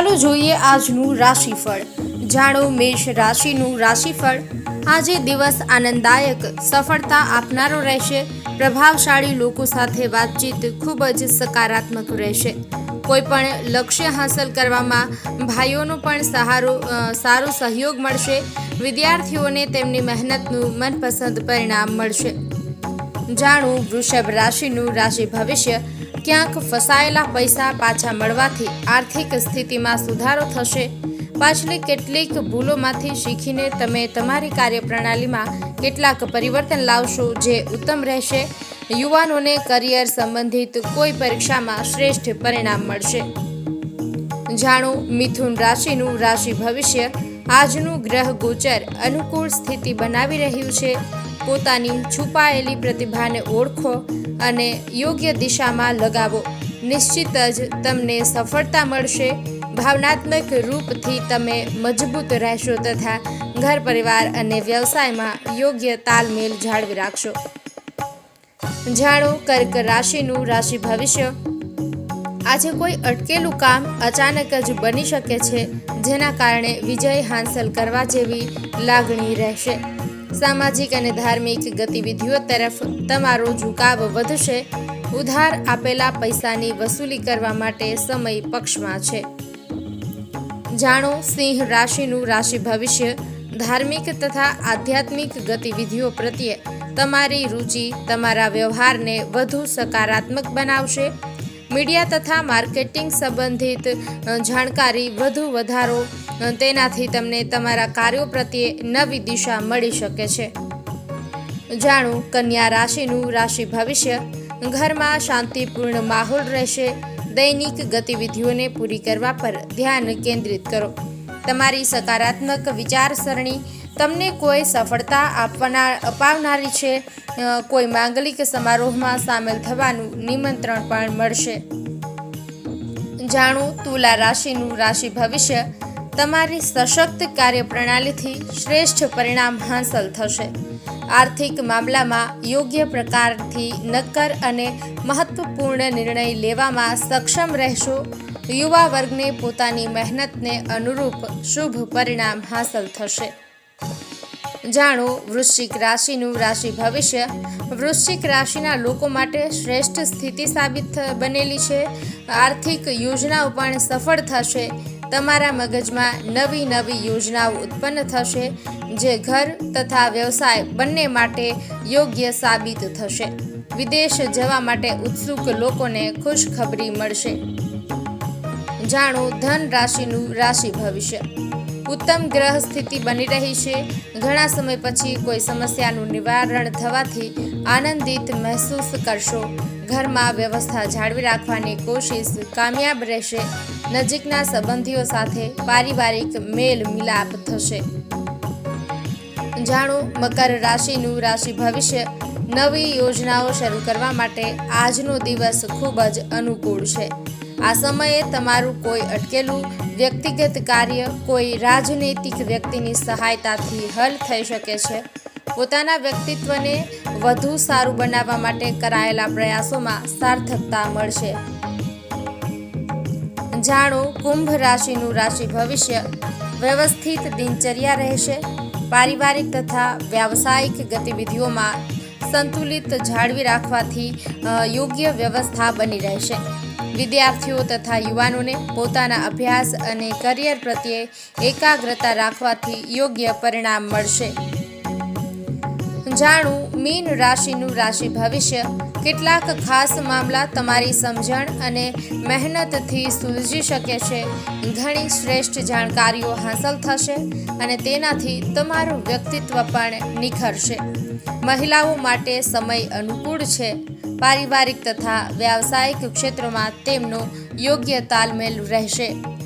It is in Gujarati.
ચાલો જોઈએ આજનું રાશિફળ. જાણો મેષ રાશિનું રાશિફળ. આજે દિવસ આનંદદાયક, સફળતા આપનારો રહેશે. પ્રભાવશાળી લોકો સાથે વાતચીત ખૂબ જ સકારાત્મક રહેશે. કોઈ પણ લક્ષ્ય હાંસલ કરવામાં ભાઈઓનો પણ સહારો સારો સહયોગ મળશે. વિદ્યાર્થીઓને તેમની મહેનતનું મનપસંદ પરિણામ મળશે. જાણું વૃષભ રાશિનું રાશિ ભવિષ્ય. ક્યાંક ફસાયેલા પૈસા પાછા મળવાથી આર્થિક સ્થિતિમાં સુધારો થશે. પાછલી કેટલીક ભૂલોમાંથી શીખીને તમે તમારી કાર્યપ્રણાલીમાં કેટલાક પરિવર્તન લાવશો જે ઉત્તમ રહેશે. યુવાનોને કરિયર સંબંધિત કોઈ પરીક્ષામાં શ્રેષ્ઠ પરિણામ મળશે. જાણો, મિથુન રાશિનું રાશિ ભવિષ્ય આજનું ગ્રહ ગોચર અનુકૂળ સ્થિતિ બનાવી રહ્યું છે. પોતાની છુપાયેલી પ્રતિભાને ઓળખો અને યોગ્ય દિશામાં લગાવો. નિશ્ચિત જ તમને સફળતા મળશે. ભાવનાત્મક રૂપથી તમે મજબૂત રહેશો તથા ઘર પરિવાર અને વ્યવસાયમાં યોગ્ય તાલમેલ જાળવી રાખશો. જાણો, કર્ક રાશિનું રાશિ ભવિષ્ય. આજે કોઈ અટકેલું કામ અચાનક જ બની શકે છે, જેના કારણે વિજય હાંસલ કરવા જેવી લાગણી રહેશે. સામાજિક અને ધાર્મિક ગતિવિધિઓ તરફ તમારો ઝુકાવ વધશે. ઉધાર આપેલા પૈસાની વસૂલી કરવા માટે સમય પક્ષમાં છે. જાણો, સિંહ રાશિનું રાશિ ભવિષ્ય ધાર્મિક તથા આધ્યાત્મિક ગતિવિધિઓ પ્રત્યે તમારી રુચિ, તમારા વ્યવહારને વધુ સકારાત્મક બનાવશે. મીડિયા તથા માર્કેટિંગ સંબંધિત જાણકારી વધુ વધારો તેનાથી તમને તમારા કાર્યો પ્રત્યે નવી દિશા મળી શકે છે. જાણું, કન્યા રાશિનું રાશિ ભવિષ્ય, ઘરમાં શાંતિપૂર્ણ માહોલ રહેશે, દૈનિક ગતિવિધિઓને પૂરી કરવા પર ધ્યાન કેન્દ્રિત કરો. તમારી સકારાત્મક વિચારસરણી તમને કોઈ સફળતા આપવાના, અપાવનારી છે કોઈ માંગલિક સમારોહમાં સામેલ થવાનું નિમંત્રણ પણ મળશે. જાણું, તુલા રાશિનું રાશિ ભવિષ્ય તમારી સશક્ત કાર્યપ્રણાલીથી શ્રેષ્ઠ પરિણામ હાંસલ થશે. આર્થિક મામલામાં યોગ્ય પ્રકારથી નક્કર અને મહત્વપૂર્ણ નિર્ણય લેવામાં સક્ષમ રહેશો. યુવા વર્ગને પોતાની મહેનતને અનુરૂપ શુભ પરિણામ હાંસલ થશે. જાણો, વૃશ્ચિક રાશિનું રાશિ ભવિષ્ય. વૃશ્ચિક રાશિના લોકો માટે શ્રેષ્ઠ સ્થિતિ સાબિત બનેલી છે. આર્થિક યોજનાઓ પણ સફળ થશે. તમારા મગજમાં નવી નવી યોજનાઓ ઉત્પન્ન થશે, જે ઘર તથા વ્યવસાય બંને માટે યોગ્ય સાબિત થશે. વિદેશ જવા માટે ઉત્સુક લોકોને ખુશખબરી મળશે. જાણો, ધન રાશિનું રાશિ ભવિષ્ય. ઉત્તમ ગ્રહ સ્થિતિ બની રહી છે. ઘણા સમય પછી કોઈ સમસ્યાનું નિવારણ થવાથી આનંદિત મહેસૂસ કરશો. ઘરમાં વ્યવસ્થા જાળવી રાખવાની કોશિશ કામયાબ રહેશે. નજીકના સંબંધીઓ સાથે પારિવારિક મેલ મિલાપ થશે. જાણો, મકર રાશિનું રાશિ ભવિષ્ય નવી યોજનાઓ શરૂ કરવા માટે આજનો દિવસ ખૂબ જ અનુકૂળ છે. આ સમયે તમારું કોઈ અટકેલું વ્યક્તિગત કાર્ય, કોઈ રાજનૈતિક વ્યક્તિની સહાયતાથી હલ થઈ શકે છે. પોતાના વ્યક્તિત્વને વધુ સારું બનાવવા માટે કરાયેલા પ્રયાસોમાં સાર્થકતા મળશે. જાણો, કુંભ રાશિનું રાશિ ભવિષ્ય વ્યવસ્થિત દિનચર્યા રહેશે. પારિવારિક તથા વ્યાવસાયિક ગતિવિધિઓમાં સંતુલિત જાળવી રાખવાથી યોગ્ય વ્યવસ્થા બની રહેશે. વિદ્યાર્થીઓ તથા યુવાનોને પોતાના અભ્યાસ અને કરિયર પ્રત્યે એકાગ્રતા રાખવાથી યોગ્ય પરિણામ મળશે. જાણું મીન રાશિનું રાશિ ભવિષ્ય. કેટલાક ખાસ મામલા તમારી સમજણ અને મહેનતથી સુલઝી શકે છે. ઘણી શ્રેષ્ઠ જાણકારીઓ હાંસલ થશે અને તેનાથી તમારું વ્યક્તિત્વ પણ નિખરશે મહિલાઓ માટે સમય અનુકૂળ છે. પારિવારિક તથા વ્યાવસાયિક ક્ષેત્રોમાં તેમનો યોગ્ય તાલમેલ રહેશે.